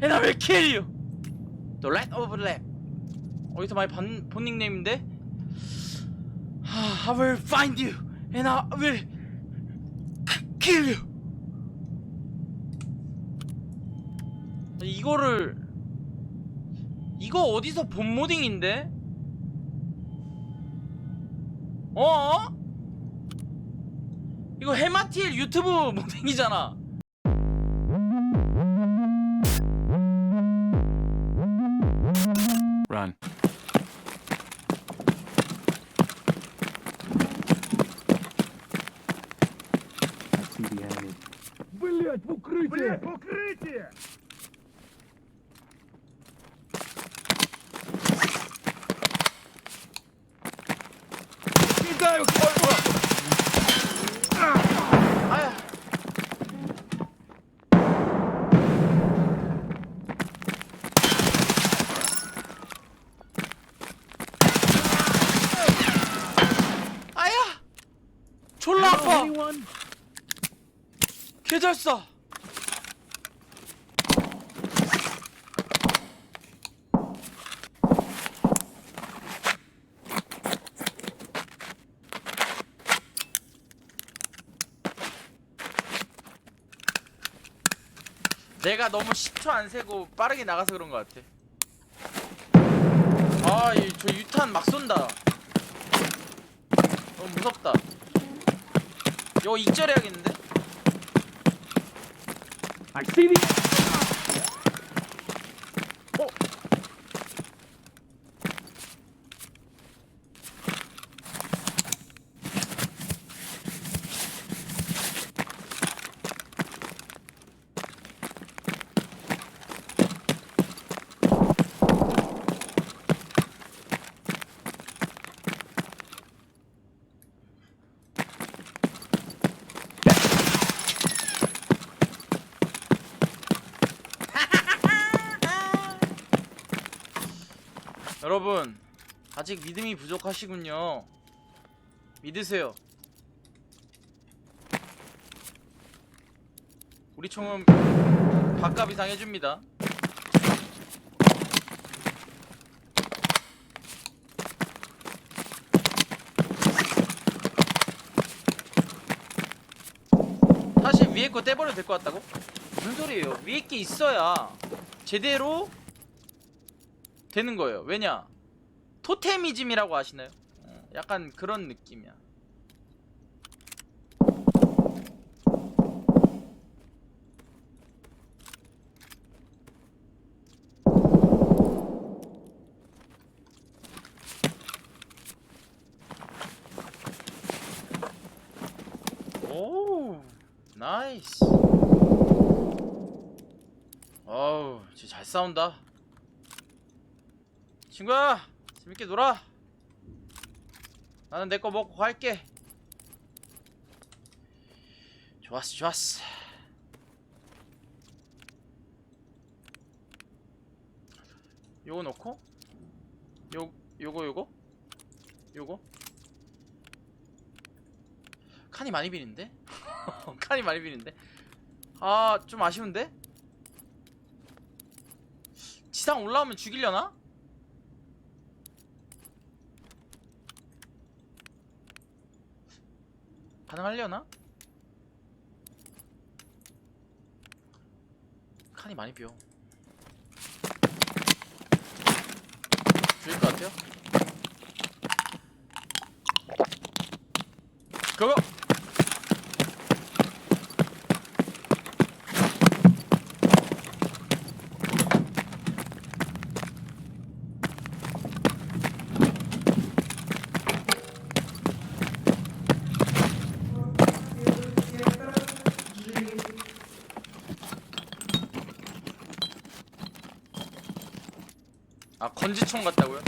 and I will kill you. The rat of lab. 어디서 많이 본, 본 닉네임인데? I will find you and I will kill you. 이거를 이거 어디서 본 모딩인데? 어? 이거 해마틸 유튜브 모딩이잖아. 쏴. 내가 너무 10초 안 세고 빠르게 나가서 그런 것 같아. 아, 이, 저 유탄 막 쏜다. 너무 무섭다. 이거 익절해야겠는데? I see the... 아직 믿음이 부족하시군요 믿으세요 우리 총은 밥값 이상 해줍니다 사실 위에 거 떼버려도 될 것 같다고? 무슨 소리예요 위에 게 있어야 제대로 되는 거예요. 왜냐? 토테미즘이라고 아시나요? 어, 약간 그런 느낌이야. 오, 나이스. 어우, 진짜 잘 싸운다. 친구야 재밌게 놀아. 나는 내 거 먹고 갈게. 좋았어 좋았어. 요거 넣고? 요 요거 요거? 요거? 칸이 많이 비는데? 칸이 많이 비는데? 아 좀 아쉬운데? 지상 올라오면 죽이려나? 가능하려나? 칸이 많이 비어 죽일 것 같아요? 그거! 전지총 같다고요?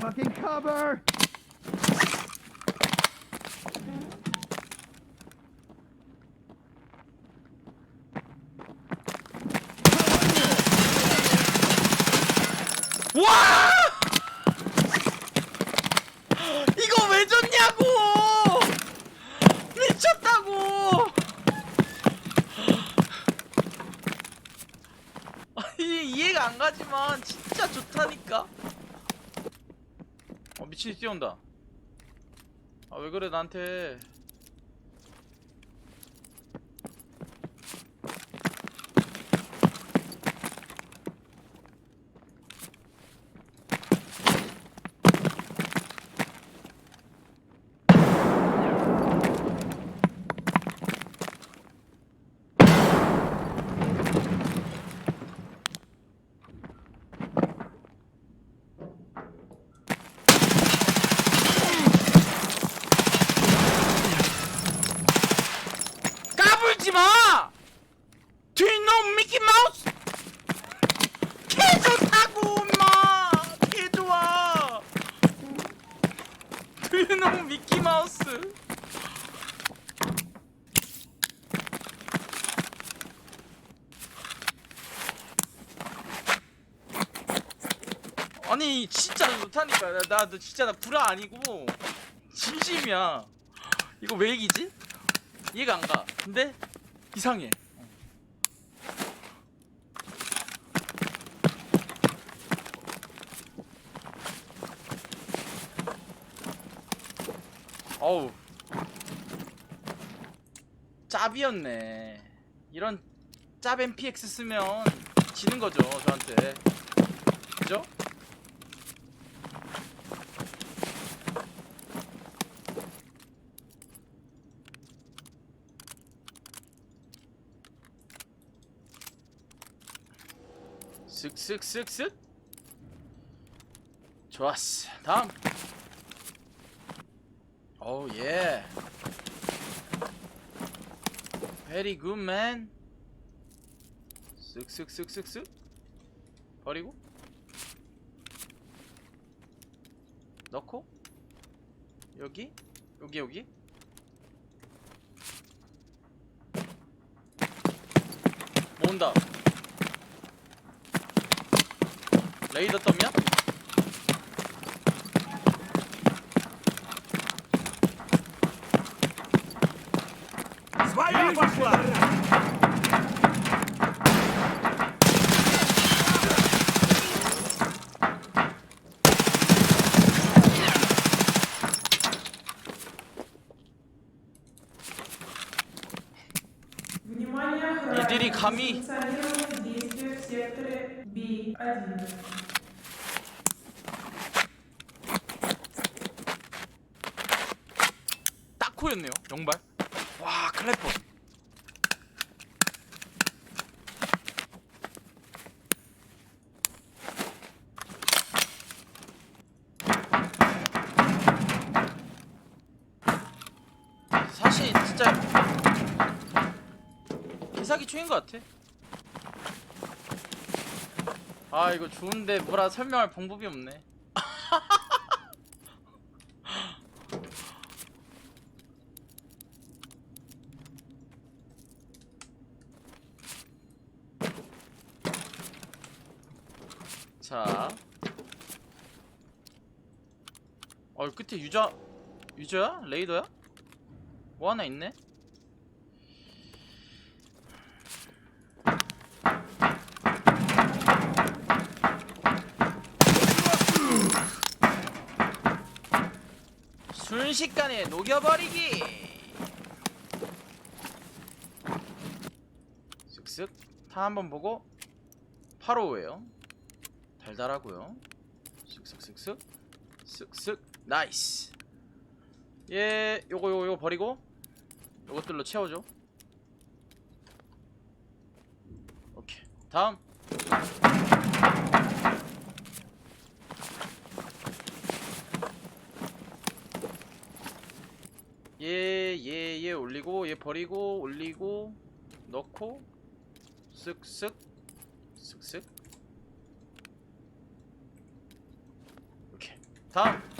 Fucking cover! 어 미친이 뛰어온다. 아 왜 그래 나한테. 까불지 마! 뒤놈 미키 마우스! 개 좋다고 엄마! 개 좋아! 뒤놈 미키 마우스! 아니 진짜 좋다니까 나, 나, 나 진짜 나 불화 아니고 진심이야 이거 왜 이기지? 이해가 안 가. 근데 이상해. 어우. 짭이었네. 이런 짭 MPX 쓰면 지는 거죠, 저한테. 그죠? 쓱쓱쓱쓱. 좋았어. 다음. 오우 예. 베리 굿맨 쓱쓱쓱쓱쓱. 버리고. 넣고. 여기 여기 여기. 모은다 레이더 떴냐? Своя пошла! 영발 와 클래퍼 사실 진짜 개사기 초인 것 같아. 아 이거 좋은데 뭐라 설명할 방법이 없네 자. 어, 끝에 유저, 유저야? 레이더야? 뭐 하나 있네? 순식간에 녹여버리기! 쓱쓱 타 한번 보고 8호예요 달달하고요 쓱쓱쓱쓱 쓱쓱 나이스. 예 요거 요거 요거 버리고 요것들로 채워줘. 오케이. 다음. 얘 얘얘 예, 올리고 얘 버리고 올리고 넣고 쓱쓱 쓱쓱. 오케이. 다음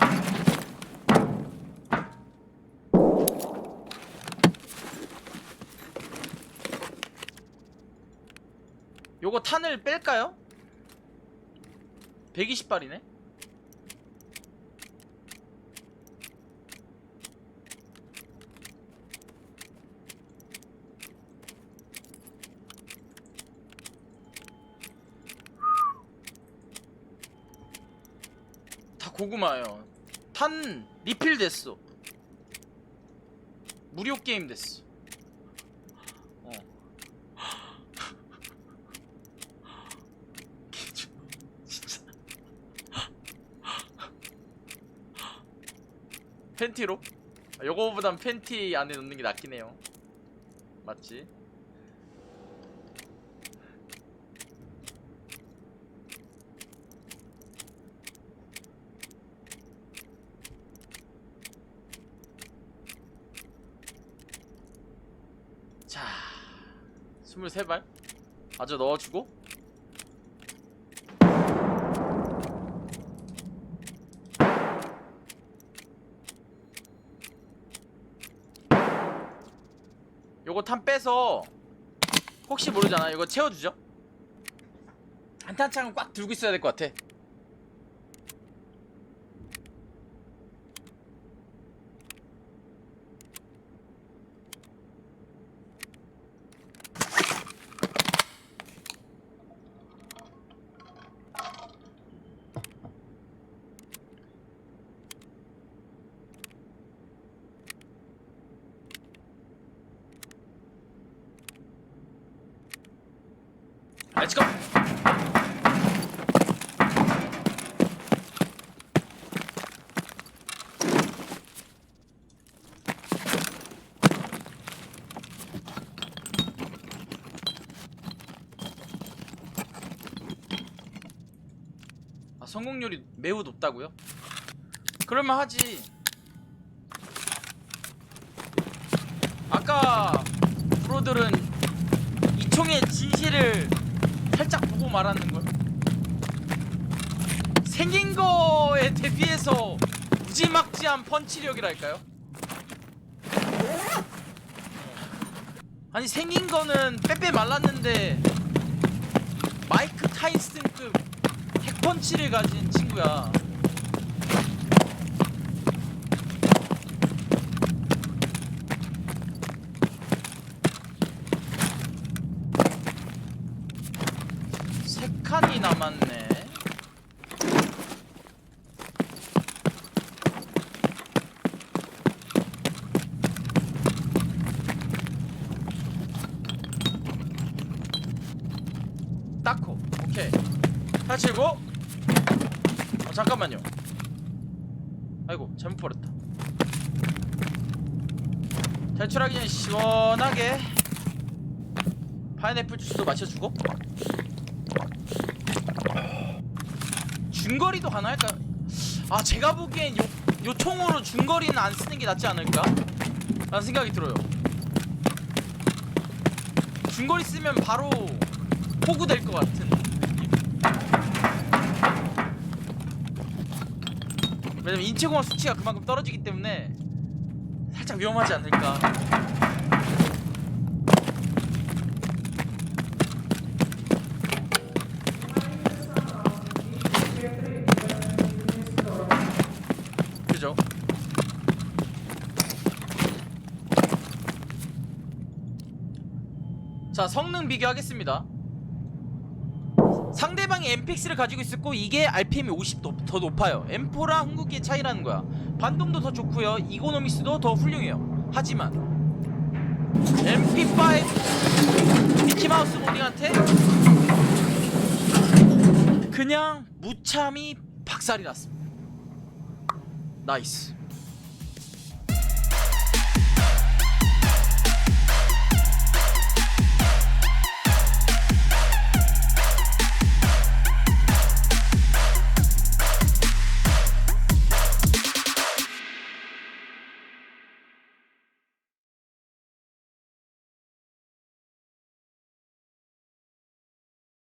요거 탄을 뺄까요? 120발이네? 다 고구마예요. 탄 리필 됐어. 무료 게임 됐어. 팬티로? 아, 요거보단 팬티 안에 넣는 게 낫긴 해요 맞지? 자, 23발 아주 넣어주고 요거 탄 빼서 혹시 모르잖아. 이거 채워주죠. 한탄창은 꽉 들고 있어야 될 것 같아 렛츠고 아 성공률이 매우 높다고요? 그러면 하지 아까 프로들은 이 총의 진실을 살짝 보고 말하는 걸. 생긴 거에 대비해서 무지막지한 펀치력이랄까요? 아니 생긴 거는 빼빼 말랐는데 마이크 타이슨급 핵펀치를 가진 친구야. 479? 어, 잠깐만요. 아이고, 잘못 버렸다. 탈출하기 전에 시원하게 파인애플 주스도 마셔주고 중거리도 가능할까? 아 제가 보기엔 요, 요 총으로 중거리는 안 쓰는 게 낫지 않을까? 라는 생각이 들어요 중거리 쓰면 바로 호구될 것 같은 왜냐면 인체공학 수치가 그만큼 떨어지기 때문에 살짝 위험하지 않을까 그죠? 자 성능 비교하겠습니다 상대방이 MPX를 가지고 있었고 이게 RPM이 50더 더 높아요. M4랑 흥국기의 차이라는 거야. 반동도 더 좋고요. 이고노미스도 더 훌륭해요. 하지만 MP5 미키마우스 모딩한테 그냥 무참히 박살이 났습니다. 나이스